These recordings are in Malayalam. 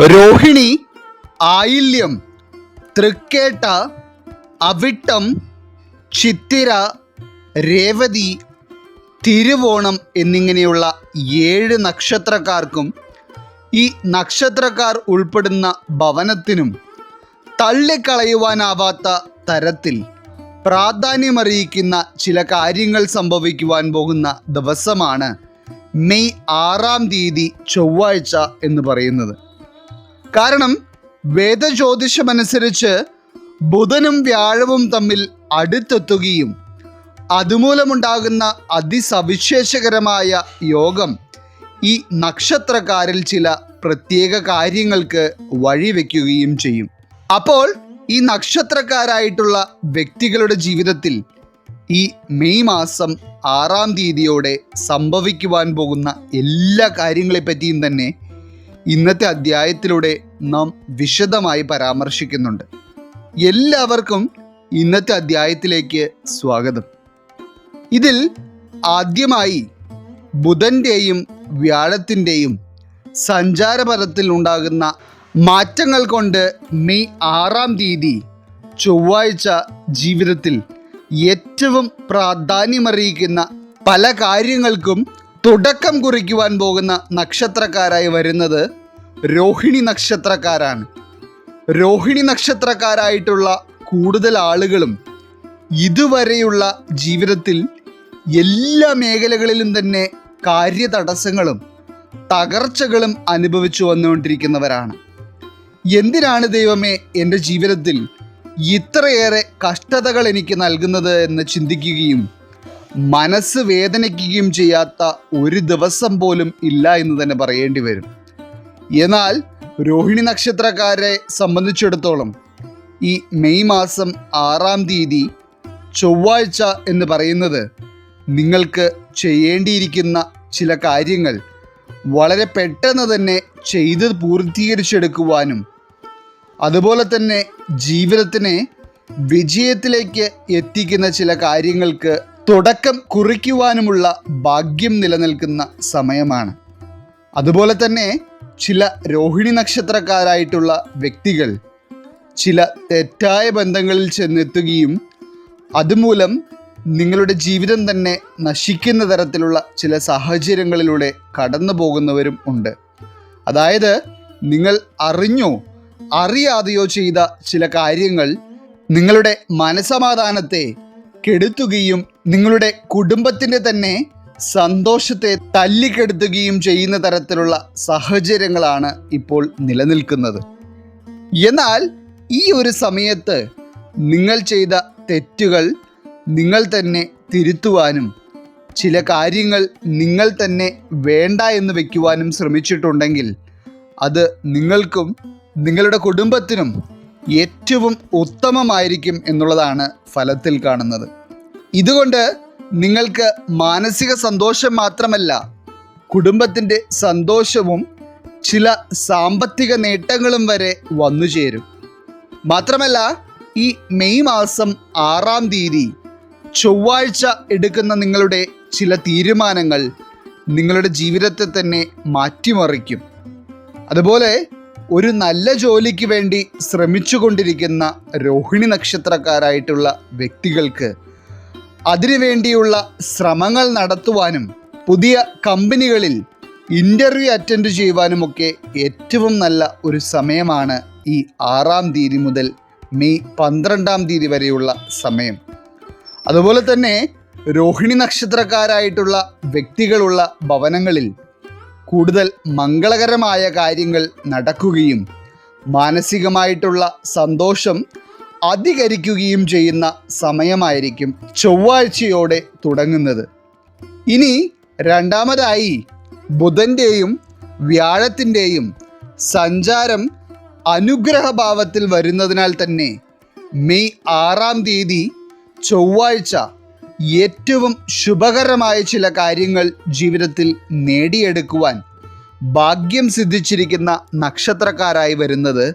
രോഹിണി ആയില്യം തൃക്കേട്ട അവിട്ടം ചിത്തിര രേവതി തിരുവോണം എന്നിങ്ങനെയുള്ള ഏഴ് നക്ഷത്രക്കാർക്കും ഈ നക്ഷത്രക്കാർ ഉൾപ്പെടുന്ന ഭവനത്തിനും തള്ളിക്കളയുവാനാവാത്ത തരത്തിൽ പ്രാധാന്യമറിയിക്കുന്ന ചില കാര്യങ്ങൾ സംഭവിക്കുവാൻ പോകുന്ന ദിവസമാണ് മെയ് ആറാം തീയതി ചൊവ്വാഴ്ച എന്ന് പറയുന്നത്. കാരണം വേദജ്യോതിഷമനുസരിച്ച് ബുധനും വ്യാഴവും തമ്മിൽ അടുത്തെത്തുകയും അതുമൂലമുണ്ടാകുന്ന അതിസവിശേഷകരമായ യോഗം ഈ നക്ഷത്രക്കാരിൽ ചില പ്രത്യേക കാര്യങ്ങൾക്ക് വഴിവെക്കുകയും ചെയ്യും. അപ്പോൾ ഈ നക്ഷത്രക്കാരായിട്ടുള്ള വ്യക്തികളുടെ ജീവിതത്തിൽ ഈ മെയ് മാസം ആറാം തീയതിയോടെ സംഭവിക്കുവാൻ പോകുന്ന എല്ലാ കാര്യങ്ങളെപ്പറ്റിയും തന്നെ ഇന്നത്തെ അധ്യായത്തിലൂടെ നാം വിശദമായി പരാമർശിക്കുന്നുണ്ട്. എല്ലാവർക്കും ഇന്നത്തെ അധ്യായത്തിലേക്ക് സ്വാഗതം. ഇതിൽ ആദ്യമായി ബുധന്റെയും വ്യാഴത്തിന്റെയും സഞ്ചാരപഥത്തിൽ ഉണ്ടാകുന്ന മാറ്റങ്ങൾ കൊണ്ട് മെയ് ആറാം തീയതി ചൊവ്വാഴ്ച ജീവിതത്തിൽ ഏറ്റവും പ്രാധാന്യമറിയിക്കുന്ന പല കാര്യങ്ങൾക്കും തുടക്കം കുറിക്കുവാൻ പോകുന്ന നക്ഷത്രക്കാരായി വരുന്നത് രോഹിണി നക്ഷത്രക്കാരാണ്. രോഹിണി നക്ഷത്രക്കാരായിട്ടുള്ള കൂടുതൽ ആളുകളും ഇതുവരെയുള്ള ജീവിതത്തിൽ എല്ലാ മേഖലകളിലും തന്നെ കാര്യതടസ്സങ്ങളും തകർച്ചകളും അനുഭവിച്ചു വന്നുകൊണ്ടിരിക്കുന്നവരാണ്. എന്തിനാണ് ദൈവമേ എന്റെ ജീവിതത്തിൽ ഇത്രയേറെ കഷ്ടതകൾ എനിക്ക് നൽകുന്നത് എന്ന് ചിന്തിക്കുകയും മനസ്സ് വേദനിക്കുകയും ചെയ്യാത്ത ഒരു ദിവസം പോലും ഇല്ല എന്ന് തന്നെ പറയേണ്ടി വരും. എന്നാൽ രോഹിണി നക്ഷത്രക്കാരെ സംബന്ധിച്ചിടത്തോളം ഈ മെയ് മാസം ആറാം തീയതി ചൊവ്വാഴ്ച എന്ന് പറയുന്നത് നിങ്ങൾക്ക് ചെയ്യേണ്ടിയിരിക്കുന്ന ചില കാര്യങ്ങൾ വളരെ പെട്ടെന്ന് തന്നെ ചെയ്ത് പൂർത്തീകരിച്ചെടുക്കുവാനും അതുപോലെ തന്നെ ജീവിതത്തിനെ വിജയത്തിലേക്ക് എത്തിക്കുന്ന ചില കാര്യങ്ങൾക്ക് തുടക്കം കുറിക്കുവാനുമുള്ള ഭാഗ്യം നിലനിൽക്കുന്ന സമയമാണ്. അതുപോലെ തന്നെ ചില രോഹിണി നക്ഷത്രക്കാരായിട്ടുള്ള വ്യക്തികൾ ചില തെറ്റായ ബന്ധങ്ങളിൽ ചെന്നെത്തുകയും അതുമൂലം നിങ്ങളുടെ ജീവിതം തന്നെ നശിക്കുന്ന തരത്തിലുള്ള ചില സാഹചര്യങ്ങളിലൂടെ കടന്നു പോകുന്നവരും ഉണ്ട്. അതായത് നിങ്ങൾ അറിഞ്ഞോ അറിയാതെയോ ചെയ്ത ചില കാര്യങ്ങൾ നിങ്ങളുടെ മനസമാധാനത്തെ കെടുത്തുകയും നിങ്ങളുടെ കുടുംബത്തിന്റെ തന്നെ സന്തോഷത്തെ തല്ലിക്കെടുത്തുകയും ചെയ്യുന്ന തരത്തിലുള്ള സാഹചര്യങ്ങളാണ് ഇപ്പോൾ നിലനിൽക്കുന്നത്. എന്നാൽ ഈ ഒരു സമയത്ത് നിങ്ങൾ ചെയ്ത തെറ്റുകൾ നിങ്ങൾ തന്നെ തിരുത്തുവാനും ചില കാര്യങ്ങൾ നിങ്ങൾ തന്നെ വേണ്ട എന്ന് വെക്കുവാനും ശ്രമിച്ചിട്ടുണ്ടെങ്കിൽ അത് നിങ്ങൾക്കും നിങ്ങളുടെ കുടുംബത്തിനും ഏറ്റവും ഉത്തമമായിരിക്കും എന്നുള്ളതാണ് ഫലത്തിൽ കാണുന്നത്. ഇതുകൊണ്ട് നിങ്ങൾക്ക് മാനസിക സന്തോഷം മാത്രമല്ല കുടുംബത്തിന്റെ സന്തോഷവും ചില സാമ്പത്തിക നേട്ടങ്ങളും വരെ വന്നു ചേരും. മാത്രമല്ല ഈ മെയ് മാസം ആറാം തീയതി ചൊവ്വാഴ്ച എടുക്കുന്ന നിങ്ങളുടെ ചില തീരുമാനങ്ങൾ നിങ്ങളുടെ ജീവിതത്തെ തന്നെ മാറ്റിമറിക്കും. അതുപോലെ ഒരു നല്ല ജോലിക്ക് വേണ്ടി ശ്രമിച്ചുകൊണ്ടിരിക്കുന്ന രോഹിണി നക്ഷത്രക്കാരായിട്ടുള്ള വ്യക്തികൾക്ക് അതിനുവേണ്ടിയുള്ള ശ്രമങ്ങൾ നടത്തുവാനും പുതിയ കമ്പനികളിൽ ഇന്റർവ്യൂ അറ്റൻഡ് ചെയ്യുവാനുമൊക്കെ ഏറ്റവും നല്ല ഒരു സമയമാണ് ഈ ആറാം തീയതി മുതൽ മെയ് പന്ത്രണ്ടാം തീയതി വരെയുള്ള സമയം. അതുപോലെ തന്നെ രോഹിണി നക്ഷത്രക്കാരായിട്ടുള്ള വ്യക്തികളുള്ള ഭവനങ്ങളിൽ കൂടുതൽ മംഗളകരമായ കാര്യങ്ങൾ നടക്കുകയും മാനസികമായിട്ടുള്ള സന്തോഷം അധികരിക്കുകയും ചെയ്യുന്ന സമയമായിരിക്കും ചൊവ്വാഴ്ചയോടെ തുടങ്ങുന്നത്. ഇനി രണ്ടാമതായി ബുധന്റെയും വ്യാഴത്തിന്റെയും സഞ്ചാരം അനുഗ്രഹഭാവത്തിൽ വരുന്നതിനാൽ തന്നെ മെയ് ആറാം തീയതി ചൊവ്വാഴ്ച ഏറ്റവും ശുഭകരമായ ചില കാര്യങ്ങൾ ജീവിതത്തിൽ നേടിയെടുക്കുവാൻ ഭാഗ്യം സിദ്ധിച്ചിരിക്കുന്ന നക്ഷത്രക്കാരായി വരുന്നത്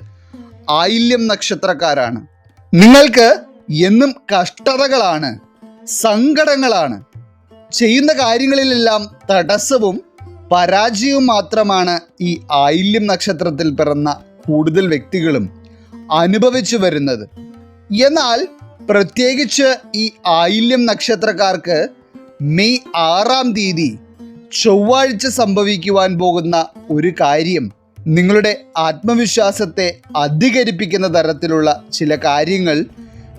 ആയില്യം നക്ഷത്രക്കാരാണ്. നിങ്ങൾക്ക് എന്നും കഷ്ടതകളാണ് സങ്കടങ്ങളാണ്. ചെയ്യുന്ന കാര്യങ്ങളിലെല്ലാം തടസ്സവും പരാജയവും മാത്രമാണ് ഈ ആയില്യം നക്ഷത്രത്തിൽ പിറന്ന കൂടുതൽ വ്യക്തികളും അനുഭവിച്ചു വരുന്നത്. എന്നാൽ പ്രത്യേകിച്ച് ഈ ആയില്യം നക്ഷത്രക്കാർക്ക് മെയ് ആറാം തീയതി ചൊവ്വാഴ്ച സംഭവിക്കുവാൻ പോകുന്ന ഒരു കാര്യം നിങ്ങളുടെ ആത്മവിശ്വാസത്തെ അധികരിപ്പിക്കുന്ന തരത്തിലുള്ള ചില കാര്യങ്ങൾ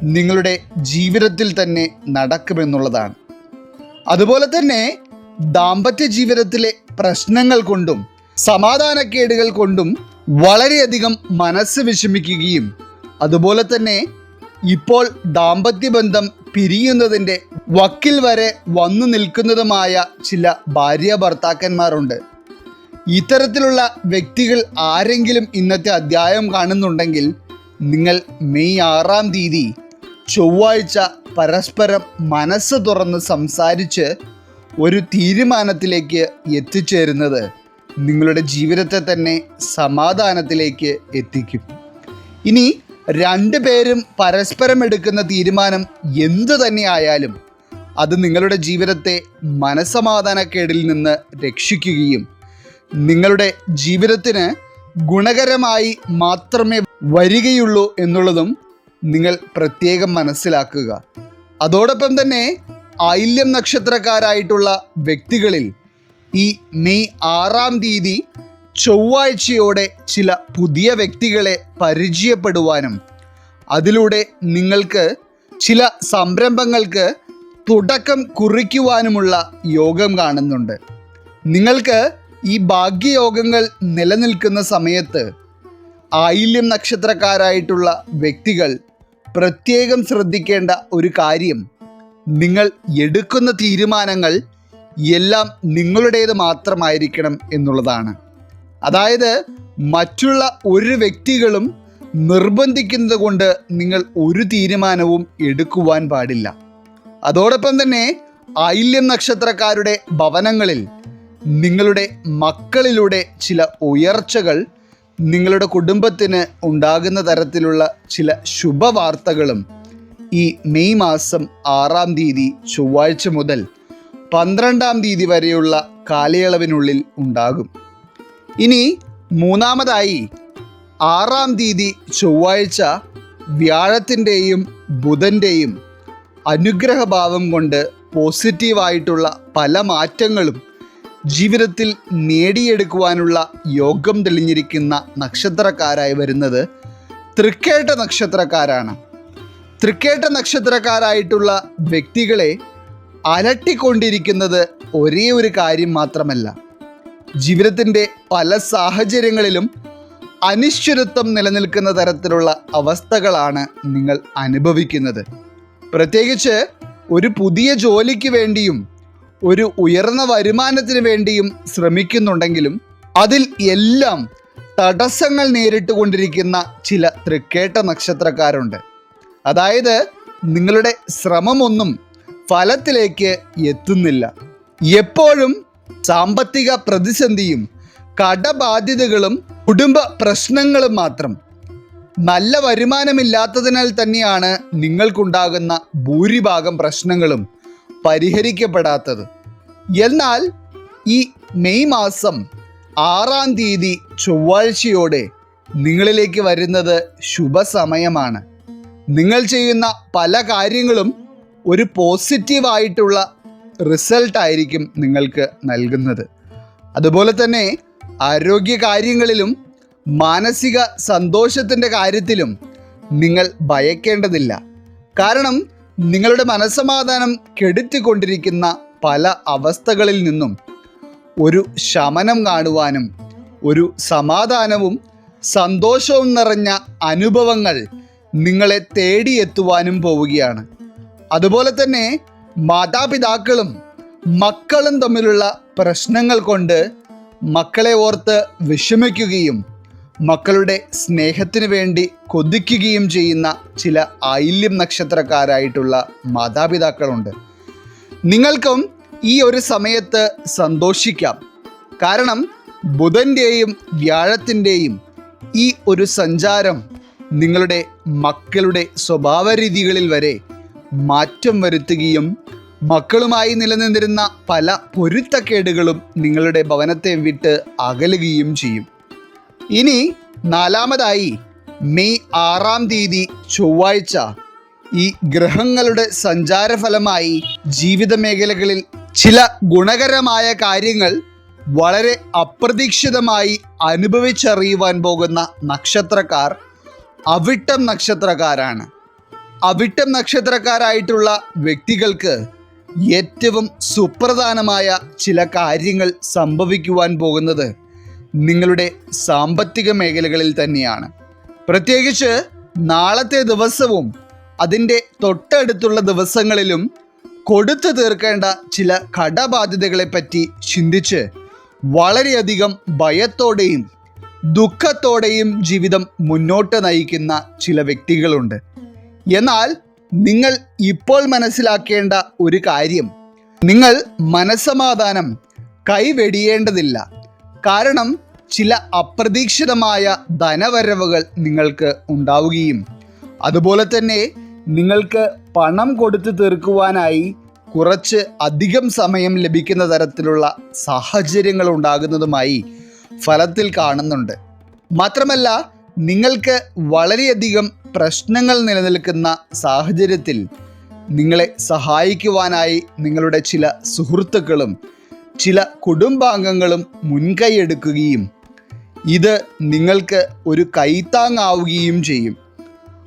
നിങ്ങളുടെ ജീവിതത്തിൽ തന്നെ നടക്കുമെന്നുള്ളതാണ്. അതുപോലെ തന്നെ ദാമ്പത്യ ജീവിതത്തിലെ പ്രശ്നങ്ങൾ കൊണ്ടും സമാധാനക്കേടുകൾ കൊണ്ടും വളരെയധികം മനസ്സ് വിഷമിക്കുകയും അതുപോലെ തന്നെ ഇപ്പോൾ ദാമ്പത്യ ബന്ധം പിരിയുന്നതിന്റെ വക്കിൽ വരെ വന്നു നിൽക്കുന്നതുമായ ചില ഭാര്യ ഭർത്താക്കന്മാരുണ്ട്. ഇത്തരത്തിലുള്ള വ്യക്തികൾ ആരെങ്കിലും ഇന്നത്തെ അധ്യായം കാണുന്നുണ്ടെങ്കിൽ നിങ്ങൾ മെയ് ആറാം തീയതി ചൊവ്വാഴ്ച പരസ്പരം മനസ്സ് തുറന്ന് സംസാരിച്ച് ഒരു തീരുമാനത്തിലേക്ക് എത്തിച്ചേരുന്നത് നിങ്ങളുടെ ജീവിതത്തെ തന്നെ സമാധാനത്തിലേക്ക് എത്തിക്കും. ഇനി രണ്ടു പേരും പരസ്പരം എടുക്കുന്ന തീരുമാനം എന്തു തന്നെയായാലും അത് നിങ്ങളുടെ ജീവിതത്തെ മനസമാധാനക്കേടിൽ നിന്ന് രക്ഷിക്കുകയും നിങ്ങളുടെ ജീവിതത്തിന് ഗുണകരമായി മാത്രമേ വരികയുള്ളൂ എന്നുള്ളതും നിങ്ങൾ പ്രത്യേകം മനസ്സിലാക്കുക. അതോടൊപ്പം തന്നെ ഐല്യം നക്ഷത്രക്കാരായിട്ടുള്ള വ്യക്തികളിൽ ഈ മെയ് ആറാം തീയതി ചൊവ്വാഴ്ചയോടെ ചില പുതിയ വ്യക്തികളെ പരിചയപ്പെടുവാനും അതിലൂടെ നിങ്ങൾക്ക് ചില സംരംഭങ്ങൾക്ക് തുടക്കം കുറിക്കുവാനുമുള്ള യോഗം കാണുന്നുണ്ട്. നിങ്ങൾക്ക് ഈ ഭാഗ്യയോഗങ്ങൾ നിലനിൽക്കുന്ന സമയത്ത് ആയില്യം നക്ഷത്രക്കാരായിട്ടുള്ള വ്യക്തികൾ പ്രത്യേകം ശ്രദ്ധിക്കേണ്ട ഒരു കാര്യം നിങ്ങൾ എടുക്കുന്ന തീരുമാനങ്ങൾ എല്ലാം നിങ്ങളുടേത് മാത്രമായിരിക്കണം എന്നുള്ളതാണ്. അതായത് മറ്റുള്ള ഒരു വ്യക്തികളും നിർബന്ധിക്കുന്നത് കൊണ്ട് നിങ്ങൾ ഒരു തീരുമാനവും എടുക്കുവാൻ പാടില്ല. അതോടൊപ്പം തന്നെ ഐല്യം നക്ഷത്രക്കാരുടെ ഭവനങ്ങളിൽ നിങ്ങളുടെ മക്കളിലൂടെ ചില ഉയർച്ചകൾ നിങ്ങളുടെ കുടുംബത്തിന് ഉണ്ടാകുന്ന തരത്തിലുള്ള ചില ശുഭവാർത്തകളും ഈ മെയ് മാസം ആറാം തീയതി ചൊവ്വാഴ്ച മുതൽ പന്ത്രണ്ടാം തീയതി വരെയുള്ള കാലയളവിനുള്ളിൽ ഉണ്ടാകും. ഇനി മൂന്നാമതായി ആറാം തീയതി ചൊവ്വാഴ്ച വ്യാഴത്തിന്റെയും ബുധന്റെയും അനുഗ്രഹഭാവം കൊണ്ട് പോസിറ്റീവായിട്ടുള്ള പല മാറ്റങ്ങളും ജീവിതത്തിൽ നേടിയെടുക്കുവാനുള്ള യോഗം തെളിഞ്ഞിരിക്കുന്ന നക്ഷത്രക്കാരായി വരുന്നത് തൃക്കേട്ട നക്ഷത്രക്കാരാണ്. തൃക്കേട്ട നക്ഷത്രക്കാരായിട്ടുള്ള വ്യക്തികളെ അലട്ടിക്കൊണ്ടിരിക്കുന്നത് ഒരേ ഒരു കാര്യം മാത്രമല്ല. ജീവിതത്തിന്റെ പല സാഹചര്യങ്ങളിലും അനിശ്ചിതത്വം നിലനിൽക്കുന്ന തരത്തിലുള്ള അവസ്ഥകളാണ് നിങ്ങൾ അനുഭവിക്കുന്നത്. പ്രത്യേകിച്ച് ഒരു പുതിയ ജോലിക്ക് വേണ്ടിയും ഒരു ഉയർന്ന വരുമാനത്തിന് വേണ്ടിയും ശ്രമിക്കുന്നുണ്ടെങ്കിലും അതിൽ എല്ലാം തടസ്സങ്ങൾ നേരിട്ട് കൊണ്ടിരിക്കുന്ന ചില തൃക്കേട്ട നക്ഷത്രക്കാരുണ്ട്. അതായത് നിങ്ങളുടെ ശ്രമമൊന്നും ഫലത്തിലേക്ക് എത്തുന്നില്ല. എപ്പോഴും സാമ്പത്തിക പ്രതിസന്ധിയും കടബാധ്യതകളും കുടുംബ പ്രശ്നങ്ങളും മാത്രം. നല്ല വരുമാനമില്ലാത്തതിനാൽ തന്നെയാണ് നിങ്ങൾക്കുണ്ടാകുന്ന ഭൂരിഭാഗം പ്രശ്നങ്ങളും പരിഹരിക്കപ്പെടാത്തത്. എന്നാൽ ഈ മെയ് മാസം ആറാം തീയതി ചൊവ്വാഴ്ചയോടെ നിങ്ങളിലേക്ക് വരുന്നത് ശുഭസമയമാണ്. നിങ്ങൾ ചെയ്യുന്ന പല കാര്യങ്ങളും ഒരു പോസിറ്റീവായിട്ടുള്ള റിസൾട്ട് ആയിരിക്കും നിങ്ങൾക്ക് നൽകുന്നത്. അതുപോലെ തന്നെ ആരോഗ്യ കാര്യങ്ങളിലും മാനസിക സന്തോഷത്തിന്റെ കാര്യത്തിലും നിങ്ങൾ ഭയക്കേണ്ടതില്ല. കാരണം നിങ്ങളുടെ മനസ്സമാധാനം കെടുത്തിക്കൊണ്ടിരിക്കുന്ന പല അവസ്ഥകളിൽ നിന്നും ഒരു ശമനം കാണുവാനും ഒരു സമാധാനവും സന്തോഷവും നിറഞ്ഞ അനുഭവങ്ങൾ നിങ്ങളെ തേടിയെത്തുവാനും പോവുകയാണ്. അതുപോലെ തന്നെ മാതാപിതാക്കളും മക്കളും തമ്മിലുള്ള പ്രശ്നങ്ങൾ കൊണ്ട് മക്കളെ ഓർത്ത് വിഷമിക്കുകയും മക്കളുടെ സ്നേഹത്തിന് വേണ്ടി കൊതിക്കുകയും ചെയ്യുന്ന ചില ഐല്യം നക്ഷത്രക്കാരായിട്ടുള്ള മാതാപിതാക്കളുണ്ട്. നിങ്ങൾക്കും ഈ ഒരു സമയത്ത് സന്തോഷിക്കാം. കാരണം ബുധന്റെയും വ്യാഴത്തിന്റെയും ഈ ഒരു സഞ്ചാരം നിങ്ങളുടെ മക്കളുടെ സ്വഭാവരീതികളിൽ വരെ മാറ്റം വരുത്തുകയും മക്കളുമായി നിലനിന്നിരുന്ന പല പൊരുത്തക്കേടുകളും നിങ്ങളുടെ ഭവനത്തെ വിട്ട് അകലുകയും ചെയ്യും. ഇനി നാലാമതായി മെയ് ആറാം തീയതി ചൊവ്വാഴ്ച ഈ ഗ്രഹങ്ങളുടെ സഞ്ചാരഫലമായി ജീവിത മേഖലകളിൽ ചില ഗുണകരമായ കാര്യങ്ങൾ വളരെ അപ്രതീക്ഷിതമായി അനുഭവിച്ചറിയുവാൻ പോകുന്ന നക്ഷത്രക്കാർ അവിട്ടം നക്ഷത്രക്കാരാണ്. അവിട്ടം നക്ഷത്രക്കാരായിട്ടുള്ള വ്യക്തികൾക്ക് ഏറ്റവും സുപ്രധാനമായ ചില കാര്യങ്ങൾ സംഭവിക്കുവാൻ പോകുന്നത് നിങ്ങളുടെ സാമ്പത്തിക മേഖലകളിൽ തന്നെയാണ്. പ്രത്യേകിച്ച് നാളത്തെ ദിവസവും അതിന്റെ തൊട്ടടുത്തുള്ള ദിവസങ്ങളിലും കൊടുത്തു തീർക്കേണ്ട ചില കടബാധ്യതകളെപ്പറ്റി ചിന്തിച്ച് വളരെയധികം ഭയത്തോടെയും ദുഃഖത്തോടെയും ജീവിതം മുന്നോട്ട് നയിക്കുന്ന ചില വ്യക്തികളുണ്ട്. എന്നാൽ നിങ്ങൾ ഇപ്പോൾ മനസ്സിലാക്കേണ്ട ഒരു കാര്യം. നിങ്ങൾ മനസമാധാനം കൈവെടിയേണ്ടതില്ല. കാരണം ചില അപ്രതീക്ഷിതമായ ധനവരവുകൾ നിങ്ങൾക്ക് ഉണ്ടാവുകയും അതുപോലെ തന്നെ നിങ്ങൾക്ക് പണം കൊടുത്തു തീർക്കുവാനായി കുറച്ച് അധികം സമയം ലഭിക്കുന്ന തരത്തിലുള്ള സാഹചര്യങ്ങൾ ഉണ്ടാകുന്നതുമായി ഫലത്തിൽ കാണുന്നുണ്ട്. മാത്രമല്ല നിങ്ങൾക്ക് വളരെയധികം പ്രശ്നങ്ങൾ നിലനിൽക്കുന്ന സാഹചര്യത്തിൽ നിങ്ങളെ സഹായിക്കുവാനായി നിങ്ങളുടെ ചില സുഹൃത്തുക്കളും ചില കുടുംബാംഗങ്ങളും മുൻകൈയെടുക്കുകയും ഇത് നിങ്ങൾക്ക് ഒരു കൈത്താങ്ങാവുകയും ചെയ്യും.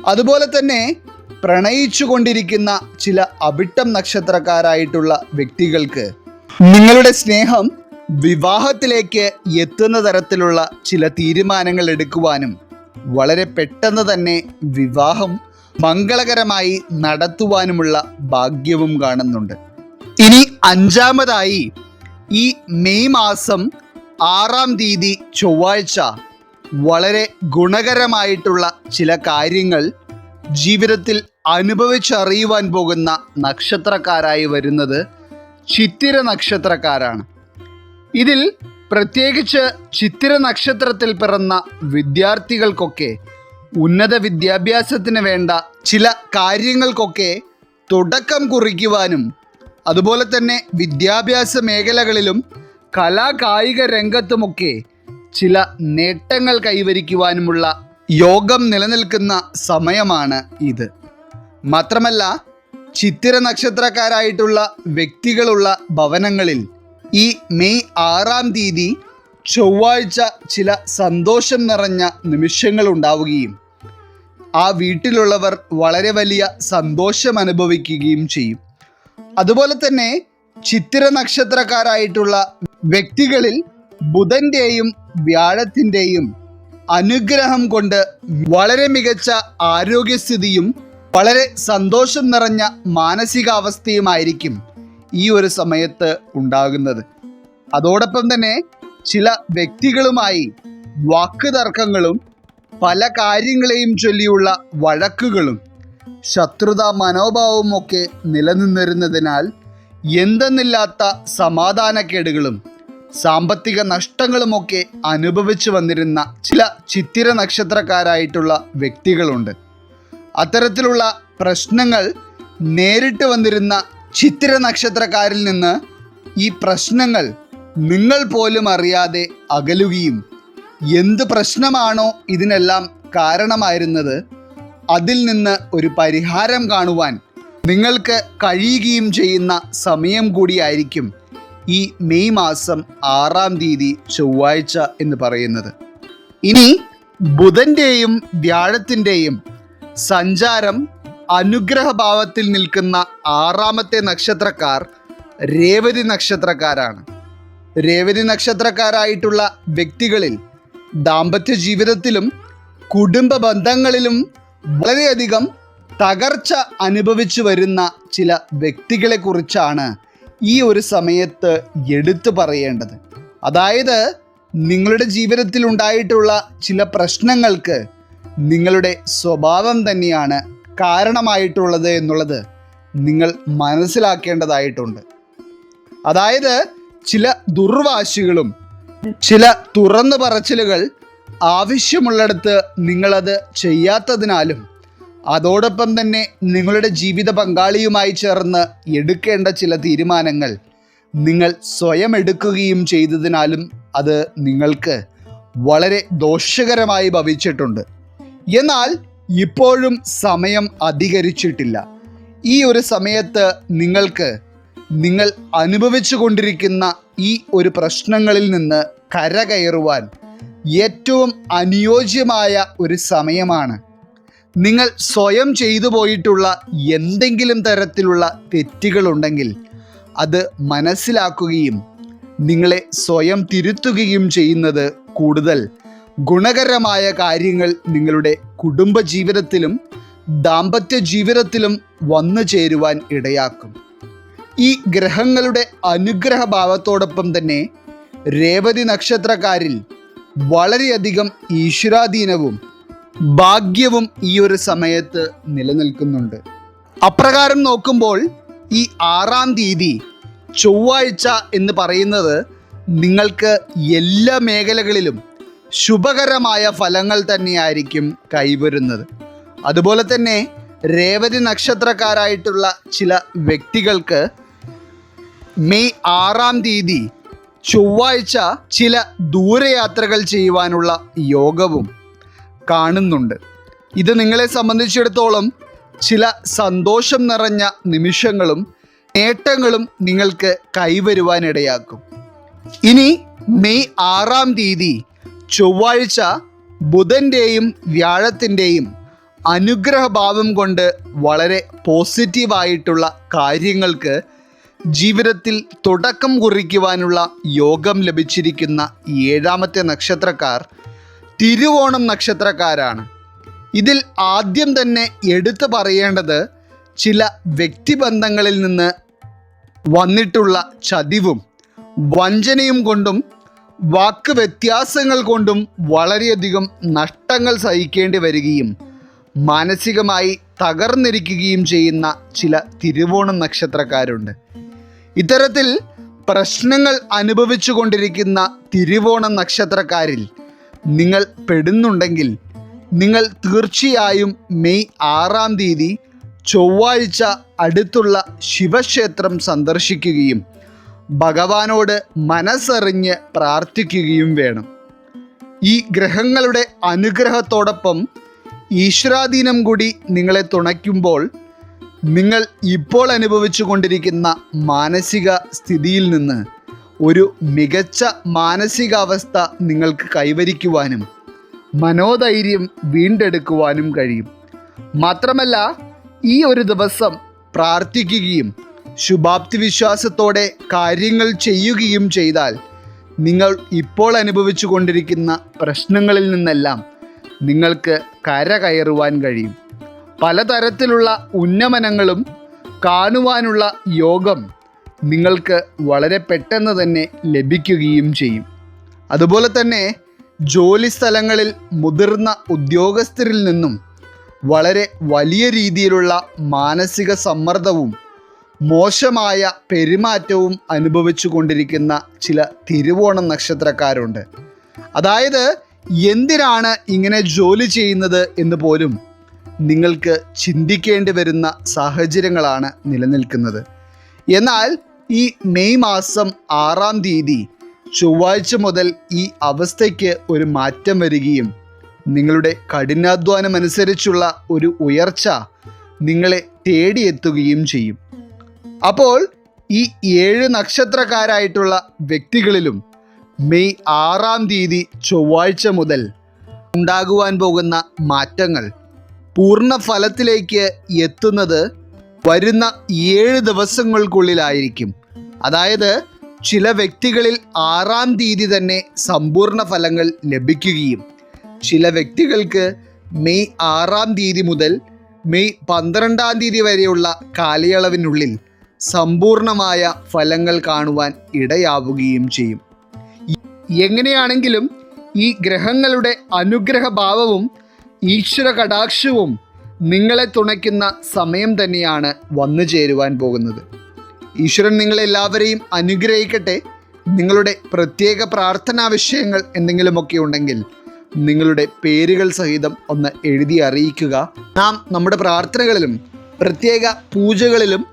അതുപോലെ തന്നെ പ്രണയിച്ചു കൊണ്ടിരിക്കുന്ന ചില അവിട്ടം നക്ഷത്രക്കാരായിട്ടുള്ള വ്യക്തികൾക്ക് നിങ്ങളുടെ സ്നേഹം വിവാഹത്തിലേക്ക് എത്തുന്ന തരത്തിലുള്ള ചില തീരുമാനങ്ങൾ എടുക്കുവാനും വളരെ പെട്ടെന്ന് തന്നെ വിവാഹം മംഗളകരമായി നടത്തുവാനുമുള്ള ഭാഗ്യവും കാണുന്നുണ്ട്. ഇനി അഞ്ചാമതായി ഈ മെയ് മാസം ആറാം തീയതി ചൊവ്വാഴ്ച വളരെ ഗുണകരമായിട്ടുള്ള ചില കാര്യങ്ങൾ ജീവിതത്തിൽ അനുഭവിച്ചറിയുവാൻ പോകുന്ന നക്ഷത്രക്കാരായി വരുന്നത് ചിത്തിര നക്ഷത്രക്കാരാണ്. ഇതിൽ പ്രത്യേകിച്ച് ചിത്തിര നക്ഷത്രത്തിൽ പിറന്ന വിദ്യാർത്ഥികൾക്കൊക്കെ ഉന്നത വിദ്യാഭ്യാസത്തിന് വേണ്ട ചില കാര്യങ്ങൾക്കൊക്കെ തുടക്കം കുറിക്കുവാനും അതുപോലെ തന്നെ വിദ്യാഭ്യാസ മേഖലകളിലും കലാകായിക രംഗത്തുമൊക്കെ ചില നേട്ടങ്ങൾ കൈവരിക്കുവാനുമുള്ള യോഗം നിലനിൽക്കുന്ന സമയമാണ് ഇത്. മാത്രമല്ല ചിത്തിര നക്ഷത്രക്കാരായിട്ടുള്ള വ്യക്തികളുള്ള ഭവനങ്ങളിൽ ഈ മെയ് ആറാം തീയതി ചൊവ്വാഴ്ച ചില സന്തോഷം നിറഞ്ഞ നിമിഷങ്ങൾ ഉണ്ടാവുകയും ആ വീട്ടിലുള്ളവർ വളരെ വലിയ സന്തോഷം അനുഭവിക്കുകയും ചെയ്യും. അതുപോലെ തന്നെ ചിത്തിര നക്ഷത്രക്കാരായിട്ടുള്ള വ്യക്തികളിൽ ബുധന്റെയും വ്യാഴത്തിന്റെയും അനുഗ്രഹം കൊണ്ട് വളരെ മികച്ച ആരോഗ്യസ്ഥിതിയും വളരെ സന്തോഷം നിറഞ്ഞ മാനസികാവസ്ഥയുമായിരിക്കും. ഈ ഒരു സമയത്ത് ഉണ്ടാകുന്നത്. അതോടൊപ്പം തന്നെ ചില വ്യക്തികളുമായി വാക്ക് തർക്കങ്ങളും പല കാര്യങ്ങളെയും ചൊല്ലിയുള്ള വഴക്കുകളും ശത്രുതാ മനോഭാവവും ഒക്കെ നിലനിന്നിരുന്നതിനാൽ എന്തെന്നില്ലാത്ത സമാധാനക്കേടുകളും സാമ്പത്തിക നഷ്ടങ്ങളുമൊക്കെ അനുഭവിച്ചു വന്നിരുന്ന ചില ചിത്തിര നക്ഷത്രക്കാരായിട്ടുള്ള വ്യക്തികളുണ്ട്. അത്തരത്തിലുള്ള പ്രശ്നങ്ങൾ നേരിട്ട് വന്നിരുന്ന ചിത്തിര നക്ഷത്രക്കാരിൽ നിന്ന് ഈ പ്രശ്നങ്ങൾ നിങ്ങൾ പോലും അറിയാതെ അകലുകയും എന്ത് പ്രശ്നമാണോ ഇതിനെല്ലാം കാരണമായിരുന്നത് അതിൽ നിന്ന് ഒരു പരിഹാരം കാണുവാൻ നിങ്ങൾക്ക് കഴിയുകയും ചെയ്യുന്ന സമയം കൂടിയായിരിക്കും ഈ മെയ് മാസം ആറാം തീയതി ചൊവ്വാഴ്ച എന്ന് പറയുന്നത്. ഇനി ബുധന്റെയും വ്യാഴത്തിന്റെയും സഞ്ചാരം അനുഗ്രഹഭാവത്തിൽ നിൽക്കുന്ന ആറാമത്തെ നക്ഷത്രക്കാർ രേവതി നക്ഷത്രക്കാരാണ്. രേവതി നക്ഷത്രക്കാരായിട്ടുള്ള വ്യക്തികളിൽ ദാമ്പത്യ ജീവിതത്തിലും കുടുംബ ബന്ധങ്ങളിലും വളരെയധികം തകർച്ച അനുഭവിച്ചു വരുന്ന ചില വ്യക്തികളെ കുറിച്ചാണ് ഈ ഒരു സമയത്ത് എടുത്തു പറയേണ്ടത്. അതായത് നിങ്ങളുടെ ജീവിതത്തിൽ ഉണ്ടായിട്ടുള്ള ചില പ്രശ്നങ്ങൾക്ക് നിങ്ങളുടെ സ്വഭാവം തന്നെയാണ് കാരണമായിട്ടുള്ളത് എന്നുള്ളത് നിങ്ങൾ മനസ്സിലാക്കേണ്ടതായിട്ടുണ്ട്. അതായത് ചില ദുർവാശികളും ചില തുറന്നു പറച്ചിലുകൾ ആവശ്യമുള്ളിടത്ത് നിങ്ങളത് ചെയ്യാത്തതിനാലും അതോടൊപ്പം തന്നെ നിങ്ങളുടെ ജീവിത പങ്കാളിയുമായി ചേർന്ന് എടുക്കേണ്ട ചില തീരുമാനങ്ങൾ നിങ്ങൾ സ്വയം എടുക്കുകയും ചെയ്തതിനാലും അത് നിങ്ങൾക്ക് വളരെ ദോഷകരമായി ഭവിച്ചിട്ടുണ്ട്. എന്നാൽ ഇപ്പോഴും സമയം അധികരിച്ചിട്ടില്ല. ഈ ഒരു സമയത്ത് നിങ്ങൾക്ക് നിങ്ങൾ അനുഭവിച്ചു കൊണ്ടിരിക്കുന്ന ഈ ഒരു പ്രശ്നങ്ങളിൽ നിന്ന് കരകയറുവാൻ ഏറ്റവും അനുയോജ്യമായ ഒരു സമയമാണ്. നിങ്ങൾ സ്വയം ചെയ്തു പോയിട്ടുള്ള എന്തെങ്കിലും തരത്തിലുള്ള തെറ്റുകളുണ്ടെങ്കിൽ അത് മനസ്സിലാക്കുകയും നിങ്ങളെ സ്വയം തിരുത്തുകയും ചെയ്യുന്നത് കൂടുതൽ ഗുണകരമായ കാര്യങ്ങൾ നിങ്ങളുടെ കുടുംബജീവിതത്തിലും ദാമ്പത്യ ജീവിതത്തിലും വന്നു ചേരുവാൻ ഇടയാക്കും. ഈ ഗ്രഹങ്ങളുടെ അനുഗ്രഹഭാവത്തോടൊപ്പം തന്നെ രേവതി നക്ഷത്രക്കാരിൽ വളരെയധികം ഈശ്വരാധീനവും ഭാഗ്യവും ഈ ഒരു സമയത്ത് നിലനിൽക്കുന്നുണ്ട്. അപ്രകാരം നോക്കുമ്പോൾ ഈ ആറാം തീയതി ചൊവ്വാഴ്ച എന്ന് പറയുന്നത് നിങ്ങൾക്ക് എല്ലാ മേഖലകളിലും ശുഭകരമായ ഫലങ്ങൾ തന്നെയായിരിക്കും കൈവരുന്നത്. അതുപോലെ തന്നെ രേവതി നക്ഷത്രക്കാരായിട്ടുള്ള ചില വ്യക്തികൾക്ക് മെയ് ആറാം തീയതി ചൊവ്വാഴ്ച ചില ദൂരയാത്രകൾ ചെയ്യുവാനുള്ള യോഗവും കാണുന്നുണ്ട്. ഇത് നിങ്ങളെ സംബന്ധിച്ചിടത്തോളം ചില സന്തോഷം നിറഞ്ഞ നിമിഷങ്ങളും നേട്ടങ്ങളും നിങ്ങൾക്ക് കൈവരുവാനിടയാക്കും. ഇനി മെയ് ആറാം തീയതി ചൊവ്വാഴ്ച ബുധന്റെയും വ്യാഴത്തിന്റെയും അനുഗ്രഹഭാവം കൊണ്ട് വളരെ പോസിറ്റീവായിട്ടുള്ള കാര്യങ്ങൾക്ക് ജീവിതത്തിൽ തുടക്കം കുറിക്കുവാനുള്ള യോഗം ലഭിച്ചിരിക്കുന്ന ഏഴാമത്തെ നക്ഷത്രക്കാർ തിരുവോണം നക്ഷത്രക്കാരാണ്. ഇതിൽ ആദ്യം തന്നെ എടുത്തു പറയേണ്ടത് ചില വ്യക്തിബന്ധങ്ങളിൽ നിന്ന് വന്നിട്ടുള്ള ചതിവും വഞ്ചനയും കൊണ്ടും വാക്ക് വ്യത്യാസങ്ങൾ കൊണ്ടും വളരെയധികം നഷ്ടങ്ങൾ സഹിക്കേണ്ടി വരികയും മാനസികമായി തകർന്നിരിക്കുകയും ചെയ്യുന്ന ചില തിരുവോണം നക്ഷത്രക്കാരുണ്ട്. ഇത്തരത്തിൽ പ്രശ്നങ്ങൾ അനുഭവിച്ചു കൊണ്ടിരിക്കുന്ന തിരുവോണം നക്ഷത്രക്കാരിൽ നിങ്ങൾ പെടുന്നുണ്ടെങ്കിൽ നിങ്ങൾ തീർച്ചയായും മെയ് ആറാം തീയതി ചൊവ്വാഴ്ച അടുത്തുള്ള ശിവക്ഷേത്രം സന്ദർശിക്കുകയും ഭഗവാനോട് മനസ്സറിഞ്ഞ് പ്രാർത്ഥിക്കുകയും വേണം. ഈ ഗ്രഹങ്ങളുടെ അനുഗ്രഹത്തോടൊപ്പം ഈശ്വരാധീനം കൂടി നിങ്ങളെ തുണയ്ക്കുമ്പോൾ നിങ്ങൾ ഇപ്പോൾ അനുഭവിച്ചു കൊണ്ടിരിക്കുന്ന മാനസിക സ്ഥിതിയിൽ നിന്ന് ഒരു മികച്ച മാനസികാവസ്ഥ നിങ്ങൾക്ക് കൈവരിക്കുവാനും മനോധൈര്യം വീണ്ടെടുക്കുവാനും കഴിയും. മാത്രമല്ല ഈ ഒരു ദിവസം പ്രാർത്ഥിക്കുകയും ശുഭാപ്തി വിശ്വാസത്തോടെ കാര്യങ്ങൾ ചെയ്യുകയും ചെയ്താൽ നിങ്ങൾ ഇപ്പോൾ അനുഭവിച്ചു കൊണ്ടിരിക്കുന്ന പ്രശ്നങ്ങളിൽ നിന്നെല്ലാം നിങ്ങൾക്ക് കരകയറുവാൻ കഴിയും. പലതരത്തിലുള്ള ഉന്നമനങ്ങളും കാണുവാനുള്ള യോഗം നിങ്ങൾക്ക് വളരെ പെട്ടെന്ന് തന്നെ ലഭിക്കുകയും ചെയ്യും. അതുപോലെ തന്നെ ജോലി സ്ഥലങ്ങളിൽ മുതിർന്ന ഉദ്യോഗസ്ഥരിൽ നിന്നും വളരെ വലിയ രീതിയിലുള്ള മാനസിക സമ്മർദ്ദവും മോശമായ പെരുമാറ്റവും അനുഭവിച്ചു കൊണ്ടിരിക്കുന്ന ചില തിരുവോണം നക്ഷത്രക്കാരുണ്ട്. അതായത് എന്തിനാണ് ഇങ്ങനെ ജോലി ചെയ്യുന്നത് എന്ന് പോലും നിങ്ങൾക്ക് ചിന്തിക്കേണ്ടി വരുന്ന സാഹചര്യങ്ങളാണ് നിലനിൽക്കുന്നത്. എന്നാൽ ഈ മെയ് മാസം ആറാം തീയതി ചൊവ്വാഴ്ച മുതൽ ഈ അവസ്ഥയ്ക്ക് ഒരു മാറ്റം വരികയും നിങ്ങളുടെ കഠിനാധ്വാനം അനുസരിച്ചുള്ള ഒരു ഉയർച്ച നിങ്ങളെ തേടിയെത്തുകയും ചെയ്യും. അപ്പോൾ ഈ ഏഴ് നക്ഷത്രക്കാരായിട്ടുള്ള വ്യക്തികളിലും മെയ് ആറാം തീയതി ചൊവ്വാഴ്ച മുതൽ ഉണ്ടാകുവാൻ പോകുന്ന മാറ്റങ്ങൾ പൂർണ ഫലത്തിലേക്ക് എത്തുന്നത് വരുന്ന ഏഴ് ദിവസങ്ങൾക്കുള്ളിലായിരിക്കും. അതായത് ചില വ്യക്തികളിൽ ആറാം തീയതി തന്നെ സമ്പൂർണ ഫലങ്ങൾ ലഭിക്കുകയും ചില വ്യക്തികൾക്ക് മെയ് ആറാം തീയതി മുതൽ മെയ് പന്ത്രണ്ടാം തീയതി വരെയുള്ള കാലയളവിനുള്ളിൽ സമ്പൂർണമായ ഫലങ്ങൾ കാണുവാൻ ഇടയാവുകയും ചെയ്യും. എങ്ങനെയാണെങ്കിലും ഈ ഗ്രഹങ്ങളുടെ അനുഗ്രഹഭാവവും ഈശ്വര കടാക്ഷവും നിങ്ങളെ തുണയ്ക്കുന്ന സമയം തന്നെയാണ് വന്നു ചേരുവാൻ പോകുന്നത്. ഈശ്വരൻ നിങ്ങളെല്ലാവരെയും അനുഗ്രഹിക്കട്ടെ. നിങ്ങളുടെ പ്രത്യേക പ്രാർത്ഥനാ വിഷയങ്ങൾ എന്തെങ്കിലുമൊക്കെ ഉണ്ടെങ്കിൽ നിങ്ങളുടെ പേരുകൾ സഹിതം ഒന്ന് എഴുതി അറിയിക്കുക. നാം നമ്മുടെ പ്രാർത്ഥനകളിലും പ്രത്യേക പൂജകളിലും